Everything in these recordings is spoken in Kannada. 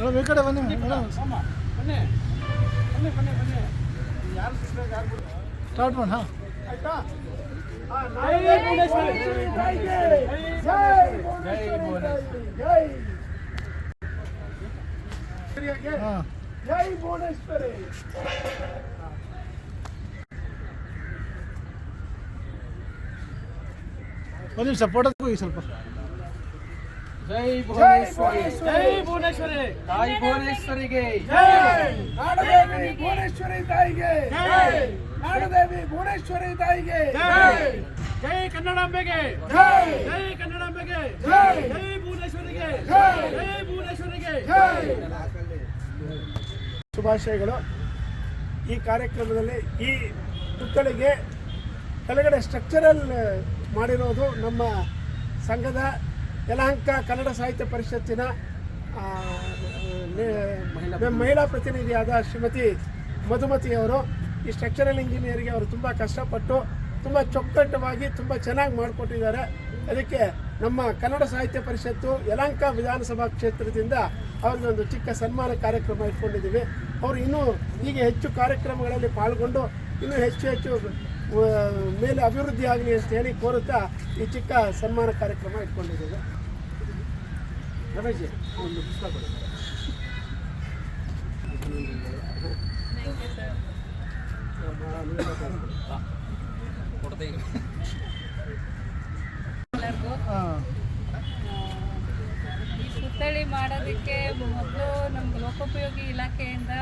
ಮೇಡಮ್ ಈ ಕಡೆ ಬನ್ನಿ ಮೇಡಮ್. ಬನ್ನಿ. ಬನ್ನಿ ಬನ್ನಿ ಬನ್ನಿ. ಯಾರು ಸಿಗ್ಬೇಕು ಯಾರು ಬಿಡ್ಬೇಕು ಸ್ಟಾರ್ಟ್ ಮಾಡಿ ಹಾಂ. ಆಯ್ತಾ? ಜೈ ಭುವನೇಶ್ವರಿ. ತಾಯಿಗೆ ಜೈ ಭುವನೇಶ್ವರಿ. ಜೈ ಹಾಂ ಜೈ ಭುವನೇಶ್ವರಿ ಒಂದು ನಿಮಿಷ ಫೋಟೋ ಹೋಗಿ ಸ್ವಲ್ಪ. ಜೈ ಜೈ ಭುವನೇಶ್ವರಿ ಜೈ ಭುವನೇಶ್ವರಿ. ತಾಯಿ ಭುವನೇಶ್ವರಿಗೆ. ಜೈ ನಾಡದೇವಿ ಭುವನೇಶ್ವರಿ ತಾಯಿಗೆ. ಜೈ ನಾಡದೇವಿ ಭುವನೇಶ್ವರಿ ತಾಯಿಗೆ. ಜೈ ಜೈ ಕನ್ನಡಾಂಬೆಗೆ. ಜೈ ಜೈ ಕನ್ನಡಾಂಬೆಗೆ. ಜೈ ಜೈ ಭುವನೇಶ್ವರಿಗೆ. ಜೈ ಜೈ ಭುವನೇಶ್ವರಿಗೆ. ಜೈ ಶುಭಾಶಯಗಳು. ಈ ಕಾರ್ಯಕ್ರಮದಲ್ಲಿ ಈ ಪುತ್ಥಳಿಗೆ ಕೆಳಗಡೆ ಸ್ಟ್ರಕ್ಚರಲ್ ಮಾಡಿರೋದು ನಮ್ಮ ಸಂಘದ ಯಲಹಂಕ ಕನ್ನಡ ಸಾಹಿತ್ಯ ಪರಿಷತ್ತಿನ ಮಹಿಳಾ ಪ್ರತಿನಿಧಿಯಾದ ಶ್ರೀಮತಿ ಮಧುಮತಿ ಅವರು ಈ ಸ್ಟ್ರಕ್ಚರಲ್ ಇಂಜಿನಿಯರಿಗೆ ಅವರು ತುಂಬ ಕಷ್ಟಪಟ್ಟು ತುಂಬ ಚೊಕ್ಕಟ್ಟವಾಗಿ ತುಂಬ ಚೆನ್ನಾಗಿ ಮಾಡಿಕೊಟ್ಟಿದ್ದಾರೆ. ಅದಕ್ಕೆ ನಮ್ಮ ಕನ್ನಡ ಸಾಹಿತ್ಯ ಪರಿಷತ್ತು ಯಲಹಂಕ ವಿಧಾನಸಭಾ ಕ್ಷೇತ್ರದಿಂದ ಅವ್ರಿಗೆ ಒಂದು ಚಿಕ್ಕ ಸನ್ಮಾನ ಕಾರ್ಯಕ್ರಮ ಇಟ್ಕೊಂಡಿದ್ದೀವಿ. ಅವರು ಇನ್ನೂ ಈಗ ಹೆಚ್ಚು ಕಾರ್ಯಕ್ರಮಗಳಲ್ಲಿ ಪಾಲ್ಗೊಂಡು ಇನ್ನೂ ಹೆಚ್ಚು ಹೆಚ್ಚು ಮೇಲೆ ಅಭಿವೃದ್ಧಿ ಆಗಲಿ ಅಂತ ಹೇಳಿ ಕೋರುತ್ತಾ ಈ ಚಿಕ್ಕ ಸನ್ಮಾನ ಕಾರ್ಯಕ್ರಮ ಇಟ್ಕೊಂಡಿದ್ದೀವಿ. ಒಂದು ಪುಸ್ತಕ ಸುತ್ತಳಿ ಮಾಡೋದಕ್ಕೆ ಮೊದಲು ನಮ್ಗೆ ಲೋಕೋಪಯೋಗಿ ಇಲಾಖೆಯಿಂದ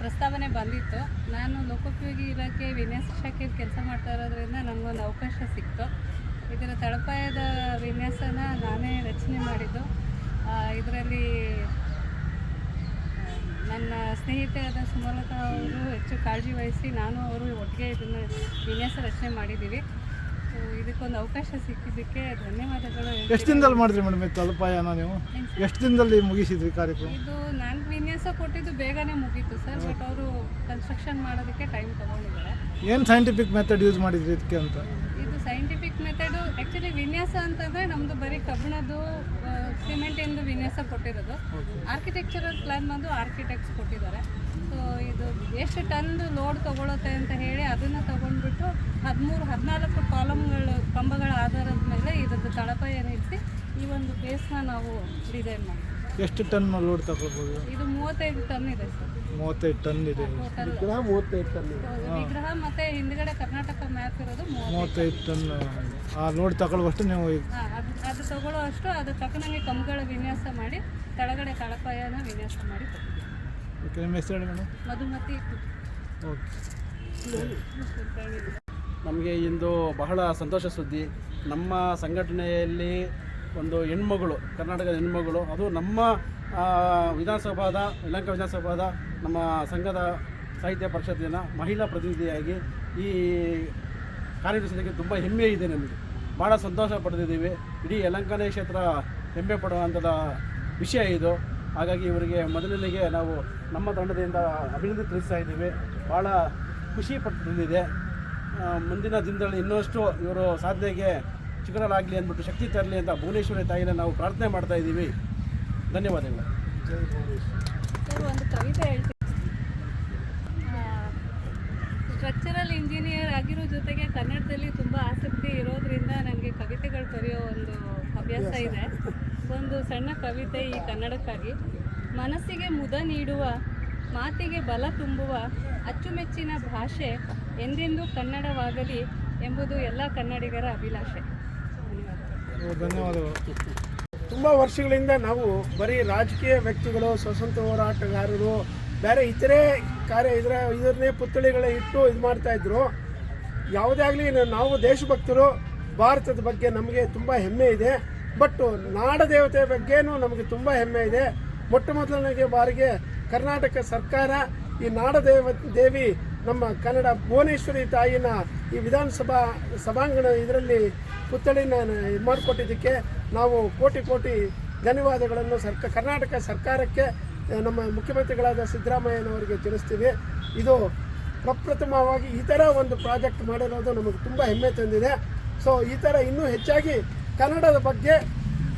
ಪ್ರಸ್ತಾವನೆ ಬಂದಿತ್ತು. ನಾನು ಲೋಕೋಪಯೋಗಿ ಇಲಾಖೆ ವಿನ್ಯಾಸಕ್ಕೆ ಕೆಲಸ ಮಾಡ್ತಾ ಇರೋದ್ರಿಂದ ನನಗೊಂದು ಅವಕಾಶ ಸಿಕ್ತು. ಇದರ ತಳಪಾಯದ ವಿನ್ಯಾಸನ ನಾನೇ ಮಾಡಿದ್ದು. ಇದರಲ್ಲಿ ನನ್ನ ಸ್ನೇಹಿತೆಯಾದ ಸುಮಲತಾ ಅವರು ಹೆಚ್ಚು ಕಾಳಜಿ ವಹಿಸಿ ನಾನು ಅವರು ಒಟ್ಟಿಗೆ ಇದನ್ನು ವಿನ್ಯಾಸ ರಚನೆ ಮಾಡಿದ್ದೀವಿ. ಸೊ ಇದಕ್ಕೊಂದು ಅವಕಾಶ ಸಿಕ್ಕಿದ್ದಕ್ಕೆ ಧನ್ಯವಾದಗಳು ಎಷ್ಟು ದಿನದಲ್ಲಿ ಮಾಡಿದ್ರಿ ಮೇಡಮ್ ಇದು ತಲುಪಾಯನ ನೀವು? ಎಷ್ಟು ದಿನದಲ್ಲಿ ಮುಗಿಸಿದ್ರಿ ಕಾರ್ಯಕ್ರಮ? ಇದು ನಾನು ವಿನ್ಯಾಸ ಕೊಟ್ಟಿದ್ದು ಬೇಗನೆ ಮುಗೀತು ಸರ್ ಬಟ್ ಅವರು ಕನ್ಸ್ಟ್ರಕ್ಷನ್ ಮಾಡೋದಕ್ಕೆ ಟೈಮ್ ತಗೊಂಡಿದ್ದಾರೆ. ಏನು ಸೈಂಟಿಫಿಕ್ ಮೆಥಡ್ ಯೂಸ್ ಮಾಡಿದ್ರಿ ಇದಕ್ಕೆ ಅಂತ? ಆ್ಯಕ್ಚುಲಿ ವಿನ್ಯಾಸ ಅಂತಂದರೆ ನಮ್ಮದು ಬರೀ ಕಬ್ಬಿಣದ್ದು ಸಿಮೆಂಟಿಂದು ವಿನ್ಯಾಸ ಕೊಟ್ಟಿರೋದು. ಆರ್ಕಿಟೆಕ್ಚರಲ್ ಪ್ಲಾನ್ ಬಂದು ಆರ್ಕಿಟೆಕ್ಟ್ಸ್ ಕೊಟ್ಟಿದ್ದಾರೆ. ಸೊ ಇದು ಎಷ್ಟು ಟನ್ದು ಲೋಡ್ ತೊಗೊಳುತ್ತೆ ಅಂತ ಹೇಳಿ ಅದನ್ನು ತಗೊಂಡ್ಬಿಟ್ಟು ಹದಿಮೂರು ಹದಿನಾಲ್ಕು ಕಾಲಮ್ಗಳು ಕಂಬಗಳ ಆಧಾರದ ಮೇಲೆ ಇದ್ರದ್ದು ತಳಪಾಯ ನಿಲ್ಲಿಸಿ ಈ ಒಂದು ಬೇಸ್ನ ನಾವು ಡಿಸೈನ್ ಮಾಡಿದ್ವಿ ಎಷ್ಟು ಟನ್ ಲೋಡ್ ತಗೊಳ್ಬೋದು? ಇದು ಮೂವತ್ತೈದು ಟನ್ ಇದೆ ಸರ್. ಮೂವತ್ತೈದು ಟನ್ ಇದೆ. ವಿಗ್ರಹ ಮೂವತ್ತೈದು ಟನ್ ವಿಗ್ರಹ ಮತ್ತೆ ಹಿಂದ್ಗಡೆ ಕರ್ನಾಟಕ ಮ್ಯಾಪ್ ಇರೋದು ಮೂವತ್ತು ಮೂವತ್ತೈದು ಟನ್ ಆ ನೋಡಿ ತಗೊಳ್ಳುವಷ್ಟು ನೀವು ಅದು ತಗೊಳ್ಳುವಷ್ಟು ತಗೊಳ್ಳೋ ಅಷ್ಟು ಅದು ತಕ್ಕನಂಗೆ ಕಂಬಗಳ ವಿನ್ಯಾಸ ಮಾಡಿ ಕೆಳಗಡೆ ಕಳಪಾಯನ ವಿನ್ಯಾಸ ಮಾಡಿ. ಓಕೆ ನಿಮ್ಮ ಹೆಸರು ಹೇಳಿ ಮೇಡಮ್? ಮಧುಮತಿ. ಓಕೆ. ನಮಗೆ ಇಂದು ಬಹಳ ಸಂತೋಷ ಸುದ್ದಿ. ನಮ್ಮ ಸಂಘಟನೆಯಲ್ಲಿ ಒಂದು ಹೆಣ್ಮಗಳು ಕರ್ನಾಟಕದ ಹೆಣ್ಮಗಳು ಅದು ನಮ್ಮ ವಿಧಾನಸಭಾದ ಲಂಕಾ ವಿಧಾನಸಭಾದ ನಮ್ಮ ಸಂಘದ ಸಾಹಿತ್ಯ ಪರಿಷತ್ತಿನ ಮಹಿಳಾ ಪ್ರತಿನಿಧಿಯಾಗಿ ಈ ಕಾರ್ಯನಿರ್ವಹಿಸೋದಕ್ಕೆ ತುಂಬ ಹೆಮ್ಮೆ ಇದೆ ನಮಗೆ. ಭಾಳ ಸಂತೋಷ ಪಡೆದಿದ್ದೀವಿ. ಇಡೀ ಯಲಹಂಕನೇ ಕ್ಷೇತ್ರ ಹೆಮ್ಮೆ ಪಡುವಂಥದ ವಿಷಯ ಇದು. ಹಾಗಾಗಿ ಇವರಿಗೆ ಮೊದಲನಿಗೆ ನಾವು ನಮ್ಮ ತಂಡದಿಂದ ಅಭಿನಂದನೆ ತಿಳಿಸ್ತಾ ಇದ್ದೀವಿ. ಭಾಳ ಖುಷಿ ಪಟ್ಟಿದೆ ಮುಂದಿನ ದಿನದಲ್ಲಿ ಇನ್ನಷ್ಟು ಇವರು ಸಾಧನೆಗೆ ಶಿಖರಲಾಗಲಿ ಅಂದ್ಬಿಟ್ಟು ಶಕ್ತಿ ತರಲಿ ಅಂತ ಭುವನೇಶ್ವರಿ ತಾಯಿನ ನಾವು ಪ್ರಾರ್ಥನೆ ಮಾಡ್ತಾ ಇದ್ದೀವಿ. ಧನ್ಯವಾದಗಳು ಸರ್ ಒಂದು ಕವಿತೆ ಹೇಳ್ತೀನಿ ಸ್ಟ್ರಕ್ಚರಲ್ ಇಂಜಿನಿಯರ್ ಆಗಿರೋ ಜೊತೆಗೆ ಕನ್ನಡದಲ್ಲಿ ತುಂಬ ಆಸಕ್ತಿ ಇರೋದ್ರಿಂದ ನನಗೆ ಕವಿತೆಗಳು ಬರೆಯೋ ಒಂದು ಅಭ್ಯಾಸ ಇದೆ. ಒಂದು ಸಣ್ಣ ಕವಿತೆ ಈ ಕನ್ನಡಕ್ಕಾಗಿ. ಮನಸ್ಸಿಗೆ ಮುದ ನೀಡುವ ಮಾತಿಗೆ ಬಲ ತುಂಬುವ ಅಚ್ಚುಮೆಚ್ಚಿನ ಭಾಷೆ ಎಂದೆಂದೂ ಕನ್ನಡವಾಗಲಿ ಎಂಬುದು ಎಲ್ಲ ಕನ್ನಡಿಗರ ಅಭಿಲಾಷೆ. ಧನ್ಯವಾದಗಳು. ತುಂಬ ವರ್ಷಗಳಿಂದ ನಾವು ಬರೀ ರಾಜಕೀಯ ವ್ಯಕ್ತಿಗಳು ಸ್ವತಂತ್ರ ಹೋರಾಟಗಾರರು ಬೇರೆ ಇತರೆ ಕಾರ್ಯ ಇದರ ಇದನ್ನೇ ಪುತ್ಥಳಿಗಳ ಇಟ್ಟು ಇದು ಮಾಡ್ತಾ ಇದ್ರು. ಯಾವುದೇ ಆಗಲಿ ನಾವು ದೇಶಭಕ್ತರು, ಭಾರತದ ಬಗ್ಗೆ ನಮಗೆ ತುಂಬ ಹೆಮ್ಮೆ ಇದೆ. ಬಟ್ ನಾಡ ದೇವತೆ ಬಗ್ಗೆನೂ ನಮಗೆ ತುಂಬ ಹೆಮ್ಮೆ ಇದೆ. ಮೊಟ್ಟ ಮೊದಲನೇ ಬಾರಿಗೆ ಕರ್ನಾಟಕ ಸರ್ಕಾರ ಈ ನಾಡ ದೇವ ನಮ್ಮ ಕನ್ನಡ ಭುವನೇಶ್ವರಿ ತಾಯಿನ ಈ ವಿಧಾನಸಭಾ ಸಭಾಂಗಣ ಇದರಲ್ಲಿ ಪುತ್ಥಳಿನ ಇದು ಮಾಡಿಕೊಟ್ಟಿದ್ದಕ್ಕೆ ನಾವು ಕೋಟಿ ಕೋಟಿ ಧನ್ಯವಾದಗಳನ್ನು ಸರ್ಕ, ಕರ್ನಾಟಕ ಸರ್ಕಾರಕ್ಕೆ ನಮ್ಮ ಮುಖ್ಯಮಂತ್ರಿಗಳಾದ ಸಿದ್ದರಾಮಯ್ಯನವರಿಗೆ ತಿಳಿಸ್ತೀವಿ. ಇದು ಪ್ರಪ್ರಥಮವಾಗಿ ಈ ಥರ ಒಂದು ಪ್ರಾಜೆಕ್ಟ್ ಮಾಡಿರೋದು ನಮಗೆ ತುಂಬ ಹೆಮ್ಮೆ ತಂದಿದೆ. ಸೊ ಈ ಥರ ಇನ್ನೂ ಹೆಚ್ಚಾಗಿ ಕನ್ನಡದ ಬಗ್ಗೆ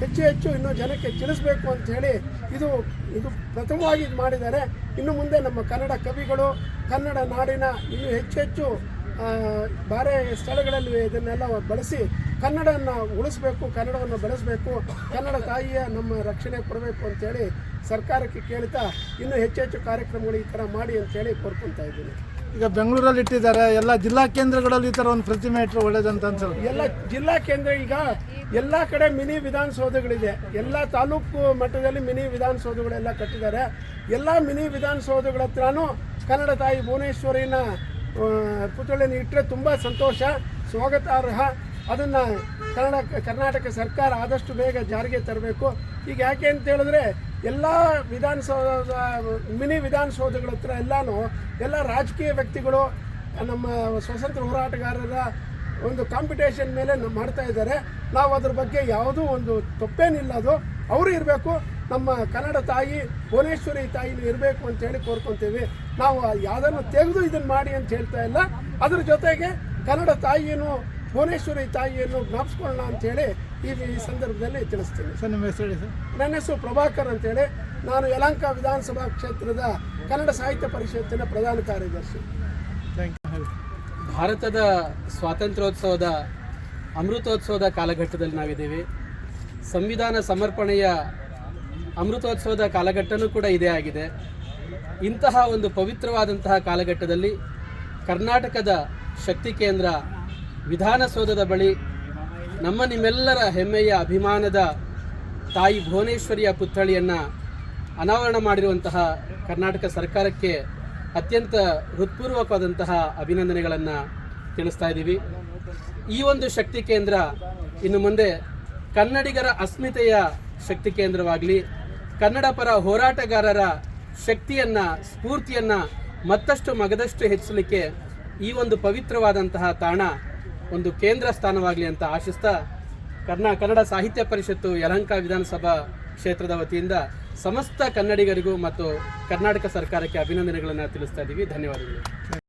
ಹೆಚ್ಚು ಹೆಚ್ಚು ಇನ್ನೂ ಜನಕ್ಕೆ ತಿಳಿಸ್ಬೇಕು ಅಂತ ಹೇಳಿ ಇದು ಇದು ಪ್ರಥಮವಾಗಿ ಇದು ಮಾಡಿದ್ದಾರೆ. ಇನ್ನು ಮುಂದೆ ನಮ್ಮ ಕನ್ನಡ ಕವಿಗಳು, ಕನ್ನಡ ನಾಡಿನ ಇನ್ನೂ ಹೆಚ್ಚು ಹೆಚ್ಚು ಬೇರೆ ಸ್ಥಳಗಳಲ್ಲಿ ಇದನ್ನೆಲ್ಲ ಬಳಸಿ ಕನ್ನಡವನ್ನು ಉಳಿಸ್ಬೇಕು ಕನ್ನಡವನ್ನು ಬೆಳೆಸಬೇಕು ಕನ್ನಡ ತಾಯಿಯ ನಮ್ಮ ರಕ್ಷಣೆ ಕೊಡಬೇಕು ಅಂತೇಳಿ ಸರ್ಕಾರಕ್ಕೆ ಕೇಳ್ತಾ ಇನ್ನೂ ಹೆಚ್ಚು ಹೆಚ್ಚು ಕಾರ್ಯಕ್ರಮಗಳು ಈ ಥರ ಮಾಡಿ ಅಂತೇಳಿ ಕೋರ್ಕೊತಾ ಇದ್ದೀನಿ. ಈಗ ಬೆಂಗಳೂರಲ್ಲಿ ಇಟ್ಟಿದ್ದಾರೆ ಎಲ್ಲ ಜಿಲ್ಲಾ ಕೇಂದ್ರಗಳಲ್ಲಿ ಈ ಥರ ಒಂದು ಪ್ರತಿಮೆ ಇಟ್ಟರೆ ಒಳ್ಳೇದಂತ ಅನ್ಸಲ್ಲ ಎಲ್ಲ ಜಿಲ್ಲಾ ಕೇಂದ್ರ ಈಗ ಎಲ್ಲ ಕಡೆ ಮಿನಿ ವಿಧಾನಸೌಧಗಳಿದೆ. ಎಲ್ಲ ತಾಲೂಕು ಮಟ್ಟದಲ್ಲಿ ಮಿನಿ ವಿಧಾನಸೌಧಗಳೆಲ್ಲ ಕಟ್ಟಿದ್ದಾರೆ. ಎಲ್ಲ ಮಿನಿ ವಿಧಾನಸೌಧಗಳ ಹತ್ರನೂ ಕನ್ನಡ ತಾಯಿ ಭುವನೇಶ್ವರಿನ ಪುತ್ಥಳಿನ ಇಟ್ಟರೆ ತುಂಬ ಸಂತೋಷ ಸ್ವಾಗತಾರ್ಹ. ಅದನ್ನು ಕನ್ನಡ ಕರ್ನಾಟಕ ಸರ್ಕಾರ ಆದಷ್ಟು ಬೇಗ ಜಾರಿಗೆ ತರಬೇಕು. ಈಗ ಯಾಕೆ ಅಂತ ಹೇಳಿದ್ರೆ, ಎಲ್ಲ ವಿಧಾನಸೌಧ, ಮಿನಿ ವಿಧಾನಸೌಧಗಳ ಹತ್ರ ಎಲ್ಲನೂ ಎಲ್ಲ ರಾಜಕೀಯ ವ್ಯಕ್ತಿಗಳು, ನಮ್ಮ ಸ್ವತಂತ್ರ ಹೋರಾಟಗಾರರ ಒಂದು ಕಾಂಪಿಟೇಷನ್ ಮೇಲೆ ಮಾಡ್ತಾ ಇದ್ದಾರೆ. ನಾವು ಅದ್ರ ಬಗ್ಗೆ ಯಾವುದೂ ಒಂದು ತಪ್ಪೇನಿಲ್ಲ ಅದು. ಅವರು ಇರಬೇಕು, ನಮ್ಮ ಕನ್ನಡ ತಾಯಿ, ಭುವನೇಶ್ವರಿ ತಾಯಿನೂ ಇರಬೇಕು ಅಂತೇಳಿ ಕೋರ್ಕೊತೀವಿ. ನಾವು ಯಾವುದನ್ನು ತೆಗೆದು ಇದನ್ನು ಮಾಡಿ ಅಂತ ಹೇಳ್ತಾ ಇಲ್ಲ. ಅದ್ರ ಜೊತೆಗೆ ಕನ್ನಡ ತಾಯಿಯನ್ನು ಭುವನೇಶ್ವರಿ ತಾಯಿಯನ್ನು ಜ್ಞಾಪಿಸ್ಕೊಳ್ಳೋಣ ಅಂತೇಳಿ ಈ ಈ ಸಂದರ್ಭದಲ್ಲಿ ತಿಳಿಸ್ತೀನಿ. ಸರ್ ನಿಮ್ಮ ಹೆಸರು ಹೇಳಿ ಸರ್? ನನ್ನ ಹೆಸರು ಪ್ರಭಾಕರ್ ಅಂತೇಳಿ ನಾನು ಯಲಂಕಾ ವಿಧಾನಸಭಾ ಕ್ಷೇತ್ರದ ಕನ್ನಡ ಸಾಹಿತ್ಯ ಪರಿಷತ್ತಿನ ಪ್ರಧಾನ ಕಾರ್ಯದರ್ಶಿ. ಥ್ಯಾಂಕ್ ಯು ಭಾರತದ ಸ್ವಾತಂತ್ರ್ಯೋತ್ಸವದ ಅಮೃತೋತ್ಸವದ ಕಾಲಘಟ್ಟದಲ್ಲಿ ನಾವಿದ್ದೀವಿ. ಸಂವಿಧಾನ ಸಮರ್ಪಣೆಯ ಅಮೃತೋತ್ಸವದ ಕಾಲಘಟ್ಟನೂ ಕೂಡ ಇದೇ ಆಗಿದೆ. ಇಂತಹ ಒಂದು ಪವಿತ್ರವಾದಂತಹ ಕಾಲಘಟ್ಟದಲ್ಲಿ ಕರ್ನಾಟಕದ ಶಕ್ತಿ ಕೇಂದ್ರ ವಿಧಾನಸೌಧದ ಬಳಿ ನಮ್ಮ ನಿಮ್ಮೆಲ್ಲರ ಹೆಮ್ಮೆಯ ಅಭಿಮಾನದ ತಾಯಿ ಭುವನೇಶ್ವರಿಯ ಪುತ್ಥಳಿಯನ್ನು ಅನಾವರಣ ಮಾಡಿರುವಂತಹ ಕರ್ನಾಟಕ ಸರ್ಕಾರಕ್ಕೆ ಅತ್ಯಂತ ಹೃತ್ಪೂರ್ವಕವಾದಂತಹ ಅಭಿನಂದನೆಗಳನ್ನು ತಿಳಿಸ್ತಾ ಇದ್ದೀವಿ. ಈ ಒಂದು ಶಕ್ತಿ ಕೇಂದ್ರ ಇನ್ನು ಮುಂದೆ ಕನ್ನಡಿಗರ ಅಸ್ಮಿತೆಯ ಶಕ್ತಿ ಕೇಂದ್ರವಾಗಲಿ, ಕನ್ನಡ ಪರ ಹೋರಾಟಗಾರರ ಶಕ್ತಿಯನ್ನು, ಸ್ಫೂರ್ತಿಯನ್ನು ಮತ್ತಷ್ಟು ಮಗದಷ್ಟು ಹೆಚ್ಚಿಸಲಿಕ್ಕೆ ಈ ಒಂದು ಪವಿತ್ರವಾದಂತಹ ತಾಣ ಒಂದು ಕೇಂದ್ರ ಸ್ಥಾನವಾಗಲಿ ಅಂತ ಆಶಿಸ್ತಾ ಕರ್ನಾ, ಕನ್ನಡ ಸಾಹಿತ್ಯ ಪರಿಷತ್ತು ಯಲಹಂಕ ವಿಧಾನಸಭಾ ಕ್ಷೇತ್ರದ ವತಿಯಿಂದ ಸಮಸ್ತ ಕನ್ನಡಿಗರಿಗೂ ಮತ್ತು ಕರ್ನಾಟಕ ಸರ್ಕಾರಕ್ಕೆ ಅಭಿನಂದನೆಗಳನ್ನು ತಿಳಿಸ್ತಾ ಇದ್ದೀವಿ ಧನ್ಯವಾದಗಳು.